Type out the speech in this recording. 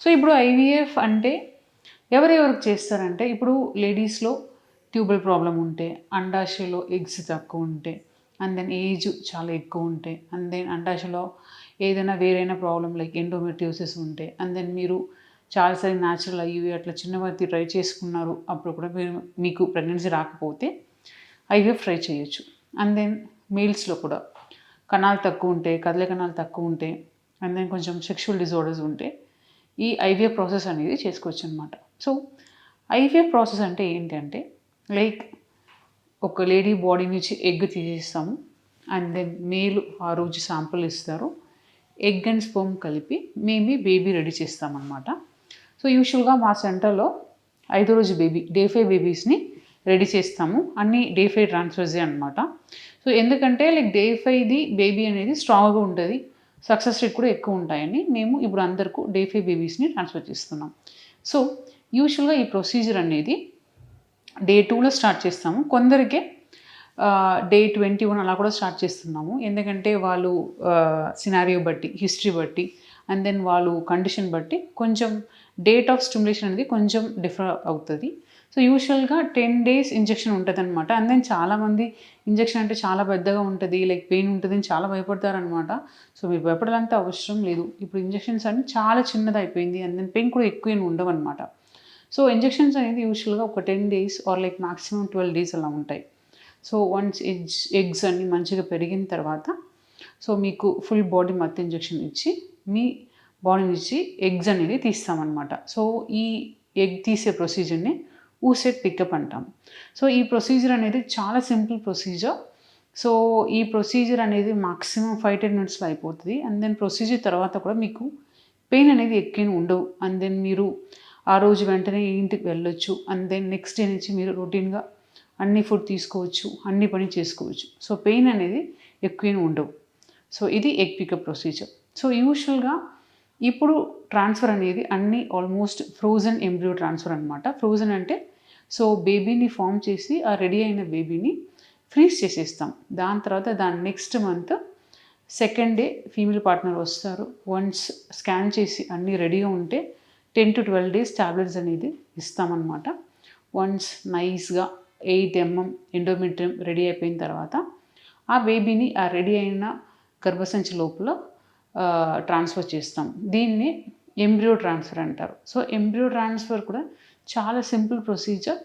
So ఇప్పుడు IVF అంటే ఎవరెవరికి చేస్తారంటే ఇప్పుడు లేడీస్లో ట్యూబల్ ప్రాబ్లం ఉంటే అండాశయలో ఎగ్స్ తక్కువ ఉంటే అండ్ దెన్ ఏజ్ చాలా ఎక్కువ ఉంటే అండ్ దెన్ అండాశయలో ఏదైనా వేరైనా ప్రాబ్లం లైక్ ఎండోమెట్రియోసిస్ ఉంటే అండ్ దెన్ మీరు చాలాసార్లు న్యాచురల్ అయ్యి అట్లా చిన్నవారి ట్రై చేసుకున్నారు అప్పుడు కూడా మీరు మీకు ప్రెగ్నెన్సీ రాకపోతే ఐవీఎఫ్ ట్రై చేయొచ్చు. అండ్ దెన్ మేల్స్లో కూడా కణాలు తక్కువ ఉంటే కదలే కణాలు తక్కువ ఉంటే అండ్ దెన్ కొంచెం సెక్షువల్ డిజార్డర్స్ ఉంటే ఈ ఐవీఎఫ్ ప్రాసెస్ అనేది చేసుకోవచ్చు అనమాట సో ఐవీఎఫ్ ప్రాసెస్ అంటే ఏంటంటే లైక్ ఒక లేడీ బాడీ నుంచి ఎగ్ తీసేస్తాము అండ్ దెన్ మేలు ఆ రోజు శాంపుల్ ఇస్తారు. ఎగ్ అండ్ స్పోమ్ కలిపి మేమే బేబీ రెడీ చేస్తామన్నమాట. సో యూజువల్గా మా సెంటర్లో ఐదో రోజు బేబీ డే ఫైవ్ బేబీస్ని రెడీ చేస్తాము. అన్ని డే ఫైవ్ ట్రాన్స్ఫర్సే అనమాట సో ఎందుకంటే లైక్ డే ఫైవ్ది బేబీ అనేది స్ట్రాంగ్గా ఉంటుంది. సక్సెస్ రేట్ కూడా ఎక్కువ ఉంటాయని మేము ఇప్పుడు అందరికీ డే ఫైవ్ బేబీస్ని ట్రాన్స్ఫర్ చేస్తున్నాం. సో యూజువల్గా ఈ ప్రొసీజర్ అనేది డే టూలో స్టార్ట్ చేస్తాము. కొందరికే డే ట్వంటీ వన్ అలా కూడా స్టార్ట్ చేస్తున్నాము. ఎందుకంటే వాళ్ళు సినారియో బట్టి హిస్టరీ బట్టి అండ్ దెన్ వాళ్ళు కండిషన్ బట్టి కొంచెం డేట్ ఆఫ్ స్టిమ్యులేషన్ అనేది కొంచెం డిఫర్ అవుతుంది. సో యూజువల్గా టెన్ డేస్ ఇంజెక్షన్ ఉంటుంది అనమాట అండ్ దెన్ చాలామంది ఇంజెక్షన్ అంటే చాలా పెద్దగా ఉంటుంది లైక్ పెయిన్ ఉంటుంది అని చాలా భయపడతారనమాట సో మీరు భయపడాలంత అవసరం లేదు. ఇప్పుడు ఇంజెక్షన్స్ అన్ని చాలా చిన్నది అయిపోయింది అండ్ దెన్ పెయిన్ కూడా ఎక్కువ ఏమి ఉండవు అనమాట సో ఇంజెక్షన్స్ అనేది యూజువల్గా ఒక ten days or like maximum twelve days అలా ఉంటాయి. సో వన్స్ ఎగ్స్ ఎగ్స్ అన్ని మంచిగా పెరిగిన తర్వాత సో మీకు ఫుల్ బాడీ మత్తు ఇంజెక్షన్ ఇచ్చి మీ బాడీ నుంచి ఎగ్స్ అనేది తీస్తామన్నమాట. సో ఈ ఎగ్ తీసే ప్రొసీజర్ని ఊసెట్ పికప్ అంటాం. సో ఈ ప్రొసీజర్ అనేది చాలా సింపుల్ ప్రొసీజర్ సో ఈ ప్రొసీజర్ అనేది మాక్సిమం ఫైవ్ టెన్ మినిట్స్లో అయిపోతుంది. అండ్ దెన్ ప్రొసీజర్ తర్వాత కూడా మీకు పెయిన్ అనేది ఎక్కువ ఉండవు. అండ్ దెన్ మీరు ఆ రోజు వెంటనే ఇంటికి వెళ్ళొచ్చు. అండ్ దెన్ నెక్స్ట్ డే నుంచి మీరు రొటీన్గా అన్ని ఫుడ్ తీసుకోవచ్చు అన్ని పని చేసుకోవచ్చు. సో పెయిన్ అనేది ఎక్కువ ఉండవు. సో ఇది ఎగ్ పికప్ ప్రొసీజర్ సో యూజువల్గా ఇప్పుడు ట్రాన్స్ఫర్ అనేది అన్ని ఆల్మోస్ట్ ఫ్రోజన్ ఎంబ్రియో ట్రాన్స్ఫర్ అనమాట ఫ్రోజన్ అంటే సో బేబీని ఫామ్ చేసి ఆ రెడీ అయిన బేబీని ఫ్రీజ్ చేసేస్తాం. దాని తర్వాత దాని next month second day female partner వస్తారు. వన్స్ స్కాన్ చేసి అన్నీ రెడీగా ఉంటే ten to twelve days tablets అనేది ఇస్తామన్నమాట. వన్స్ నైస్గా ఎయిట్ ఎంఎం ఎండోమెట్రియం రెడీ అయిపోయిన తర్వాత ఆ బేబీని ఆ రెడీ అయిన గర్భసంచి లోపల ట్రాన్స్ఫర్ చేస్తాం. దీన్ని ఎంబ్రియో ట్రాన్స్ఫర్ అంటారు. సో ఎంబ్రియో ట్రాన్స్ఫర్ కూడా చాలా సింపుల్ ప్రొసీజర్.